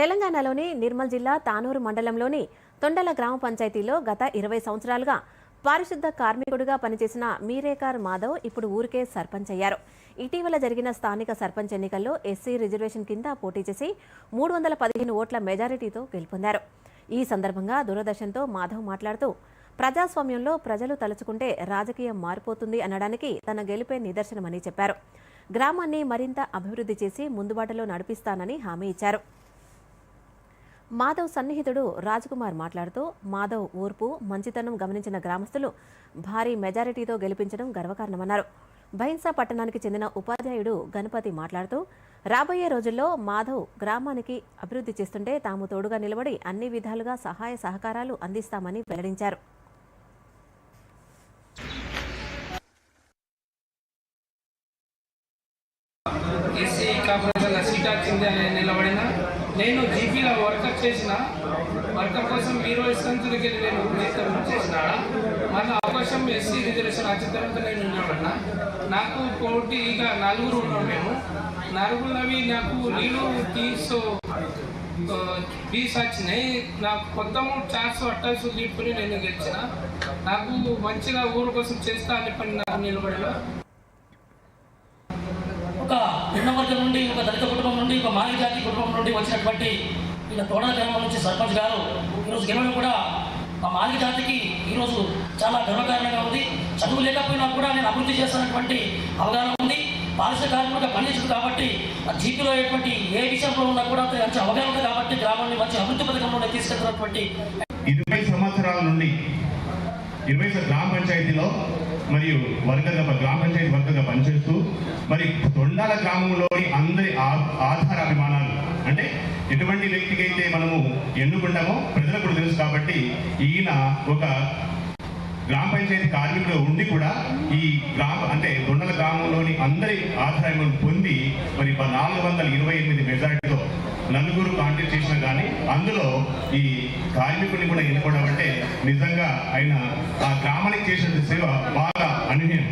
తెలంగాణలోని నిర్మల్ జిల్లా తానూరు మండలంలోని తొండల గ్రామ పంచాయతీలో గత ఇరవై సంవత్సరాలుగా పారిశుద్ధ కార్మికుడిగా పనిచేసిన మీరేకార్ మాధవ్ ఇప్పుడు ఊరికే సర్పంచ్ అయ్యారు. ఇటీవల జరిగిన స్థానిక సర్పంచ్ ఎన్నికల్లో ఎస్సీ రిజర్వేషన్ కింద పోటీ చేసి మూడు వందల పదిహేను ఓట్ల మెజారిటీతో గెలుపొందారు. ఈ సందర్భంగా దూరదర్శన్తో మాధవ్ మాట్లాడుతూ ప్రజాస్వామ్యంలో ప్రజలు తలుచుకుంటే రాజకీయం మారిపోతుంది అనడానికి తన గెలుపే నిదర్శనమని చెప్పారు. గ్రామాన్ని మరింత అభివృద్ధి చేసి ముందుబాటలో నడిపిస్తానని హామీ ఇచ్చారు. మాధవ్ సన్నిహితుడు రాజ్కుమార్ మాట్లాడుతూ మాధవ్ ఊర్పు మంచితనం గమనించిన గ్రామస్తులు భారీ మెజారిటీతో గెలిపించడం గర్వకారణమన్నారు. బైన్సా పట్టణానికి చెందిన ఉపాధ్యాయుడు గణపతి మాట్లాడుతూ రాబోయే రోజుల్లో మాధవ్ గ్రామానికి అభివృద్ధి చేస్తుంటే తాము తోడుగా నిలబడి అన్ని విధాలుగా సహాయ సహకారాలు అందిస్తామని వెల్లడించారు. నిలబడిన నేను జీపీలో వర్కప్ చేసిన వర్కప్ కోసం మీరు ఇస్తంతులకి వెళ్ళి నేను చేసినా చేసిన మళ్ళీ అవకాశం ఎస్సీ రిజర్వేషన్ వచ్చిన తర్వాత నేను నిలబడిన నాకు పోటీ ఇక నలుగురు ఉన్నాం మేము. నలుగురులవి నాకు నేను తీసు బీస్ వచ్చినాయి నాకు మొత్తము చార్స్ అట్టాల్సి తీసుకుని నేను గెలిచిన. నాకు మంచిగా ఊరు కోసం చేస్తా అని పని నాకు నిలబడిలో. ఒక నుండి ఒక దళిత కుటుంబం నుండి ఒక మాయ జాతి కుటుంబం నుండి వచ్చినటువంటి ఈయన తోడల గ్రామం నుంచి సర్పంచ్ గారు ఈరోజు గెలవడం కూడా మా మాలి జాతికి ఈరోజు చాలా గర్వకారణంగా ఉంది. చదువు లేకపోయినా కూడా నేను అభివృద్ధి చేస్తున్నటువంటి అవగాహన ఉంది. పారిశ్ర కార్మికుడిగా పనిచేసింది కాబట్టి ఆ జీపీలో అయ్యేటువంటి ఏ విషయంలో ఉన్నా కూడా మంచి అవగాహన ఉంది కాబట్టి గ్రామాన్ని మంచి అభివృద్ధి పథకంలో తీసుకెళ్తున్నటువంటి ఇరవై సంవత్సరాల నుండి ఇరవై గ్రామ పంచాయతీలో మరియు వర్గంగా గ్రామ పంచాయతీ వర్గంగా పనిచేస్తూ మరి తొండాల గ్రామంలోని అందరి ఆ- ఆధార అభిమానాలు అంటే ఎటువంటి వ్యక్తికైతే అయితే మనము ఎన్నుకుంటామో ప్రజలకు కూడా తెలుసు కాబట్టి ఈయన ఒక గ్రామ పంచాయతీ కార్మికుడు ఉండి కూడా ఈ గ్రామ అంటే దొండల గ్రామంలోని అందరి ఆదాయం పొంది మరి నాలుగు వందల ఇరవై ఎనిమిది మెజార్టీతో నలుగురు కాంటాక్ట్ చేసి అందులో ఈ కార్మికుడిని కూడా ఎన్నుకోవడం అంటే నిజంగా ఆయన ఆ గ్రామానికి చేసిన సేవ బాగా అనూహ్యం.